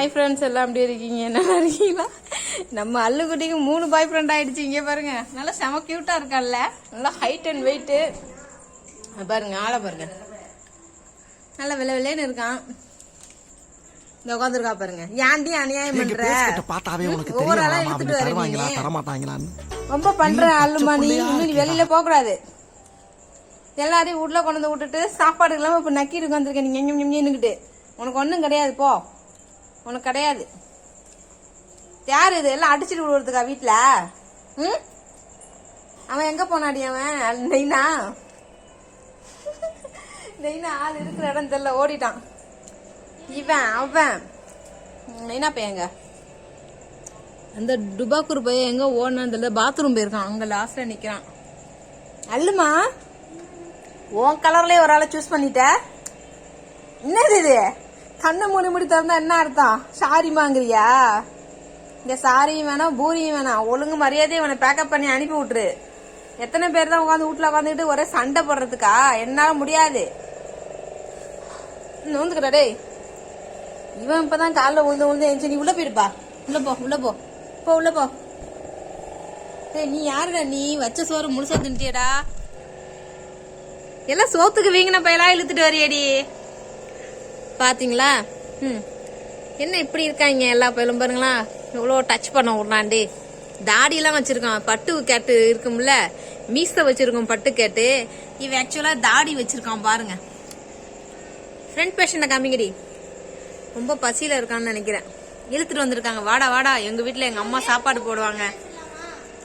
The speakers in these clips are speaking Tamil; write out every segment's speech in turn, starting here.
ஹாய் ஃப்ரெண்ட்ஸ் எல்லாம் எப்படி இருக்கீங்க? நல்லா இருக்கீங்களா? நம்ம அல்லுக்குட்டிக்கு மூணு பாய் ஃப்ரெண்ட் ஆயிடுச்சு. இங்கே பாருங்க. நல்லா செம க்யூட்டாக இருக்கான்ல. நல்லா ஹைட் அண்ட் வெயிட்டு பாருங்க ஆளை பாருங்க. நல்லா வெள்ளை வெள்ளைன்னு இருக்கான். இந்த உட்காந்துருக்கா பாருங்க. ஏன்டி அநியாயம் பண்ற. பார்த்தாவே உனக்கு தெரியும் இழுத்துட்டு வரீங்க தரமாட்டாங்களான்னு ரொம்ப பண்ற ஆளுமா நீ இன்னும் வெளியில போக கூடாது. எல்லாரையும் வீட்ல கொண்டு வந்து விட்டுட்டு சாப்பாடு இல்லாம இப்ப நக்கிட்டு உட்காந்துருக்க நீங்க எங்க நின்னுக்கிட்டு. உனக்கு ஒண்ணும் கிடையாது போ. உனக்கு கிடையாது. யாரு இது? எல்லாம் அடிச்சிட்டு விடுறதுக்கா வீட்ல? ம்? அவன் எங்க போனாடி அவன்? நெய்னா? நெய்னா ஆள் இருக்கிற இடம் தெரியல ஓடிட்டான். இவன் அவன். நெய்னா பையங்க அந்த டுபாக்கூர் பையன் எங்க ஓடனான்னு தெரியல பாத்ரூம் போயிருக்கான். அங்க லாஸ்ட்ல நிக்கிறான். அல்லுமா உன் கலர்லயே ஒரு ஆளை சூஸ் பண்ணிட்ட. என்னது இது? கண்ணை மூடி முடி திறந்தா என்ன அர்த்தம்? சாரிமாங்கிறியா இங்க சாரியும் வேணாம் பூரியும் வேணாம். ஒழுங்கு மரியாதையை உன பேக்கப் பண்ணி அனுப்பி விட்டுரு. எத்தனை பேர் தான் உட்காந்து வீட்டுல உட்காந்துக்கிட்டு ஒரே சண்டை போடுறதுக்கா? என்னால முடியாது. நோந்துக்கிறா டேய். இவன் இப்பதான் காலில் உழுந்து உழுந்து எழுந்து நீ உள்ள போயிருப்பா. உள்ள போ உள்ள போ. போ உள்ள போ. டேய் நீ யாருடா நீ? வச்ச சோறு முழுசா தின்ட்டியடா. எல்லாம் சோத்துக்கு வீங்கின பையலா இழுத்துட்டு வரியடி பார்த்தீங்களா ம். என்ன இப்படி இருக்காங்க எல்லா பயிலும் பாருங்களா? எவ்வளோ டச் பண்ண விட்றாண்டி தாடியெல்லாம் வச்சுருக்கான். பட்டு கேட்டு இருக்கும்ல? மீசை வச்சுருக்கோம் பட்டு கேட்டு. இவன் ஆக்சுவலாக தாடி வச்சுருக்கான் பாருங்க. ஃப்ரண்ட் பேஷனை காமிங்கடி. ரொம்ப பசியில் இருக்கான்னு நினைக்கிறேன். இழுத்துட்டு வந்திருக்காங்க. வாடா வாடா. எங்கள் வீட்டில் எங்கள் அம்மா சாப்பாடு போடுவாங்க.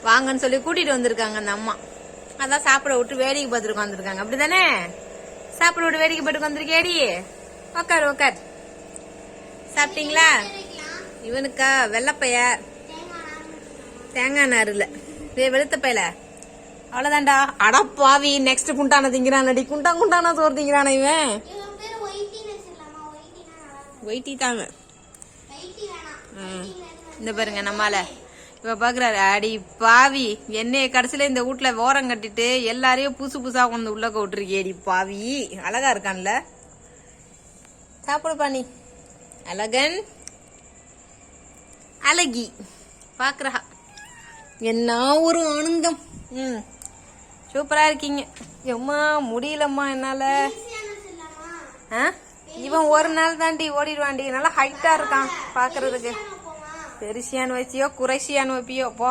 வாங்கன்னு சொல்லி கூட்டிகிட்டு வந்திருக்காங்க அந்த அம்மா. அதான் சாப்பிட விட்டு வேடிக்கை பார்த்துட்டு உட்காந்துருக்காங்க அப்படிதானே சாப்பிட விட்டு வேடிக்கை பார்த்து வந்திருக்கேடி உக்கார் உக்கார் சாப்பிட்டீங்களா? இவனுக்கா வெள்ளப்பைய. தேங்காய் நாறுல இதே வெளுத்த பையல அவ்வளவுதான்டா. அட பாவி நெக்ஸ்ட் குண்டான திங்கிறானடி. குண்டா குண்டானா சோறு திங்கிறான இவன். ஒயிட்டி தாங்க ம். இந்த பாருங்க நம்மால. இவ பாக்குறாரு அடி பாவி. என்னைய கடைசியில இந்த வீட்ல ஓரம் கட்டிட்டு எல்லாரையும் புதுசு புதுசா கொண்டு உள்ள விட்டுருக்கேடி பாவி. அழகா இருக்கான்ல. சாப்பிடு நீ அழகன். அழகி. பார்க்குறா என்ன ஒரு ஆனந்தம். ம். சூப்பராக இருக்கீங்க. எம்மா முடியலம்மா என்னால். ஆ? இவன் ஒரு நாள் தாண்டி ஓடிடுவாண்டி நல்லா ஹைட்டாக இருக்கான் பார்க்குறதுக்கு நான் பெருசியான்னு வச்சியோ குறைசியான்னு வைப்பியோ. போ.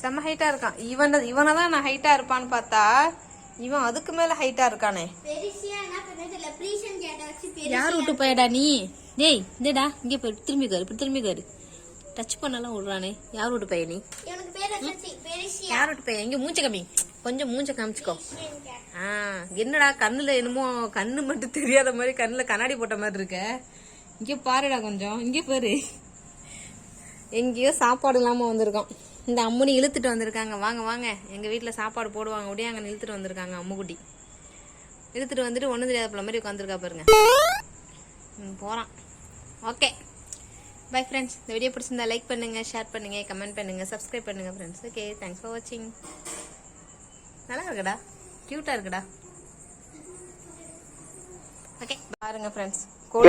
செம்ம ஹைட்டாக இருக்கான். இவன் இவனை தான் நான் ஹைட்டாக இருப்பான்னு பார்த்தா இவன் அதுக்கு மேல ஹைட்டா இருக்கானே. யார் விட்டு போயடா நீ? டேய் இந்தடா இங்கே போய் திரும்பி காரு இப்படி திரும்பி காரு டச் பண்ணலாம் விடுறானே. யார் விட்டு பையன் நீ. யார் விட்டு பையன் இங்க மூஞ்ச கம்மி. கொஞ்சம் மூஞ்ச காமிச்சுக்கோ. ஆ என்னடா கண்ணுல என்னமோ கண்ணு மட்டும் தெரியாத மாதிரி கண்ணுல கண்ணாடி போட்ட மாதிரி இருக்க. இங்க பாருடா கொஞ்சம். இங்க பாரு. எங்கேயோ சாப்பாடு இல்லாம வந்திருக்கோம் இந்த அம்முனி இழுத்துட்டு வந்திருக்காங்க. வாங்க வாங்க. எங்க வீட்ல சாப்பாடு போடுவாங்க. அப்படியே அங்க இழுத்துட்டு வந்திருக்காங்க அம்முக்குட்டி இழுத்துட்டு வந்துட்டு ஒண்ணும் தெரியாத பிள்ளை மாதிரி உட்காந்துருக்கா பாருங்க. ம், போறான். ஓகே. பை ஃப்ரெண்ட்ஸ் இந்த வீடியோ பிடிச்சிருந்தா லைக் பண்ணுங்க ஷேர் பண்ணுங்க கமெண்ட் பண்ணுங்க சப்ஸ்கிரைப் பண்ணுங்க ஃப்ரெண்ட்ஸ் ஓகே தேங்க்ஸ் ஃபார் வாட்சிங் நல்லா இருக்குடா. கியூட்டா இருக்குடா. ஓகே பாருங்க ஃப்ரெண்ட்ஸ்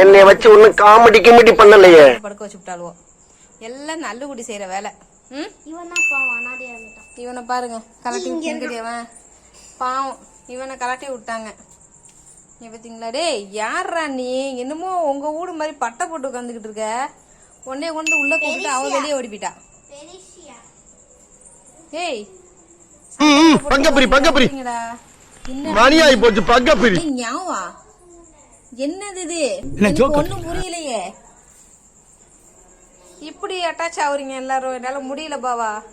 என்னை வச்சு ஒன்னும் காமெடி கிமெடி பண்ணலையே. படுக்க வச்சு விட்டாளுவோம் எல்லாம் நல்லுகுடி செய்யற வேலை. ம்? இவன் பாருங்க கலட்டி விட்டுங்கடி அவன் பாவம் இவனை கலட்டி விட்டாங்க. நீ பார்த்தீங்களா டேய் யார்ரா நீ? என்னமோ உங்க வீடு மாதிரி பட்டை போட்டு உட்காந்துக்கிட்டு இருக்க. உன்னைய கொண்டு உள்ள கூப்பிட்டு அவ வெளியே ஓடி போயிட்டா. ஏய் பங்கப்பிரி பங்கப்பிரி. மணி ஆகி போச்சு பங்கப்பிரி. ஞாவா என்னது இது? ஒண்ணும் புரியலையே. இப்படி அட்டாச் ஆகுறீங்க எல்லாரும்? என்னால் முடியல பாவா.